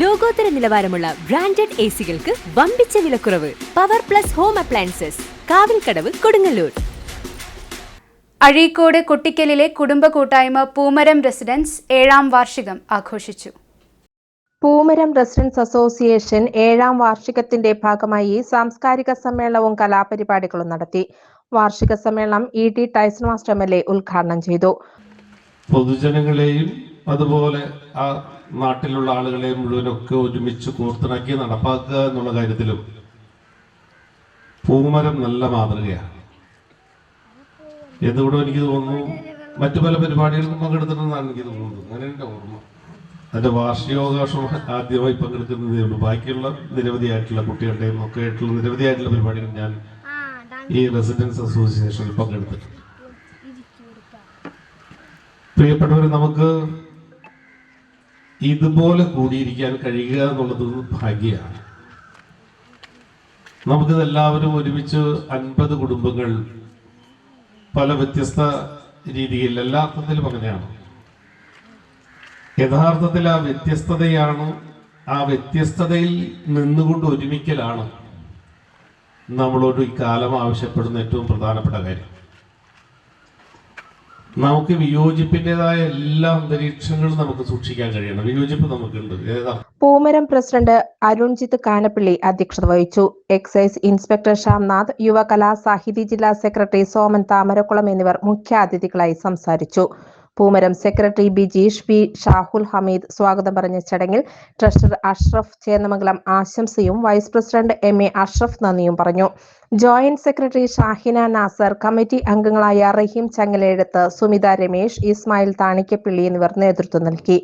ലോകോത്തര നിലവാരമുള്ള branded A സികൾക്ക് വമ്പിച്ച വിലക്കുറവ്. Power plus home appliances Kavilkadavu Kodungallur. Azhikode കുട്ടിക്കലിലെ കുടുംബ കൂട്ടായ്മ പൂമരം റെസിഡൻസ് ഏഴാം വാർഷികം ആഘോഷിച്ചു. പൂമരം റെസിഡൻസ് അസോസിയേഷൻ ഏഴാം വാർഷികത്തിന്റെ ഭാഗമായി സാംസ്കാരിക സമ്മേളനവും കലാപരിപാടികളും നടത്തി. വാർഷിക സമ്മേളനം E T Tyson master M L A ഉദ്ഘാടനം ചെയ്തു. പൊതുജനങ്ങളെയും അതുപോലെ ആ നാട്ടിലുള്ള ആളുകളെ മുഴുവനൊക്കെ ഒരുമിച്ച് കോർത്തിണക്കി നടപ്പാക്കുക എന്നുള്ള കാര്യത്തിലും പൂമരം നല്ല മാതൃകയാണ്. എന്തുകൊണ്ടും എനിക്ക് തോന്നുന്നു മറ്റു പല പരിപാടികളിലും പങ്കെടുത്തിട്ടുണ്ടെന്നാണ് എനിക്ക് തോന്നുന്നത്. അങ്ങനെ എന്റെ ഓർമ്മ. അതിന്റെ വാർഷികാവകാശം ആദ്യമായി പങ്കെടുക്കുന്നതേ ബാക്കിയുള്ള നിരവധി ആയിട്ടുള്ള കുട്ടികളുടെയും ഒക്കെ ആയിട്ടുള്ള നിരവധി ആയിട്ടുള്ള പരിപാടികൾ ഞാൻ ഈ റെസിഡൻസ് അസോസിയേഷനിൽ പങ്കെടുത്തിട്ടുണ്ട്. പ്രിയപ്പെട്ടവരെ നമുക്ക് ഇതുപോലെ കൂടിയിരിക്കാൻ കഴിയുക എന്നുള്ളത് ഭാഗ്യമാണ്. നമുക്കിതെല്ലാവരും ഒരുമിച്ച് അൻപത് കുടുംബങ്ങൾ പല വ്യത്യസ്ത രീതിയിൽ എല്ലാ അർത്ഥത്തിലും അങ്ങനെയാണ്. യഥാർത്ഥത്തിൽ ആ വ്യത്യസ്തതയാണ് ആ വ്യത്യസ്തതയിൽ നിന്നുകൊണ്ട് ഒരുമിക്കലാണ് നമ്മളോട് ഈ കാലം ആവശ്യപ്പെടുന്ന ഏറ്റവും പ്രധാനപ്പെട്ട കാര്യം. നമുക്ക് വിയോജിപ്പിന്റേതായ എല്ലാ അന്തരീക്ഷങ്ങളും നമുക്ക് സൂക്ഷിക്കാൻ കഴിയണം. വിയോജിപ്പ് നമുക്കുണ്ട്. പൂമരം പ്രസിഡന്റ് അരുൺജിത്ത് കാനപ്പിള്ളി അധ്യക്ഷത വഹിച്ചു. എക്സൈസ് ഇൻസ്പെക്ടർ ശ്യാംനാഥ് യുവകലാ സാഹിതി ജില്ലാ സെക്രട്ടറി സോമൻ താമരക്കുളം എന്നിവർ മുഖ്യാതിഥികളായി സംസാരിച്ചു. Poomaram secretary B Jeesh P Shahul Hameed സ്വാഗതം പറഞ്ഞ ചടങ്ങിൽ treasurer Ashraf Chennamangalam ആശംസയും vice president M A Ashraf നന്ദിയും പറഞ്ഞു. Joint secretary Shahina Nasar committee അംഗങ്ങളായ റഹീം ചങ്ങലെഴുത്ത് സുമിത രമേശ് ഇസ്മായിൽ താണിക്കപ്പിള്ളി എന്നിവർ നേതൃത്വം നൽകി.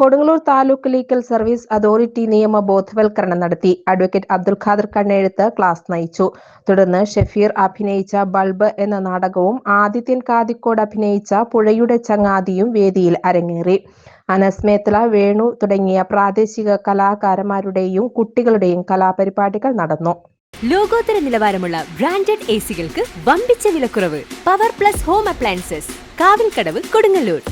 Kodungallur taluk legal service authority നിയമ ബോധവൽക്കരണം നടത്തി. അഡ്വക്കേറ്റ് അബ്ദുൽ ഖാദർ കണ്ണെഴുത്ത് ക്ലാസ് നയിച്ചു. തുടർന്ന് ഷെഫീർ അഭിനയിച്ച ബൾബ് എന്ന നാടകവും ആദിത്യൻ കാതിക്കോട് അഭിനയിച്ച പുഴയുടെ ചങ്ങാതിയും വേദിയിൽ അരങ്ങേറി. അനസ് മേത്തല വേണു തുടങ്ങിയ പ്രാദേശിക കലാകാരന്മാരുടെയും കുട്ടികളുടെയും കലാപരിപാടികൾ നടന്നു. ലോകോത്തര നിലവാരമുള്ള ബ്രാൻഡഡ് എ സികൾക്ക് വമ്പിച്ച വിലക്കുറവ്. Power plus home appliances Kavilkadavu Kodungallur.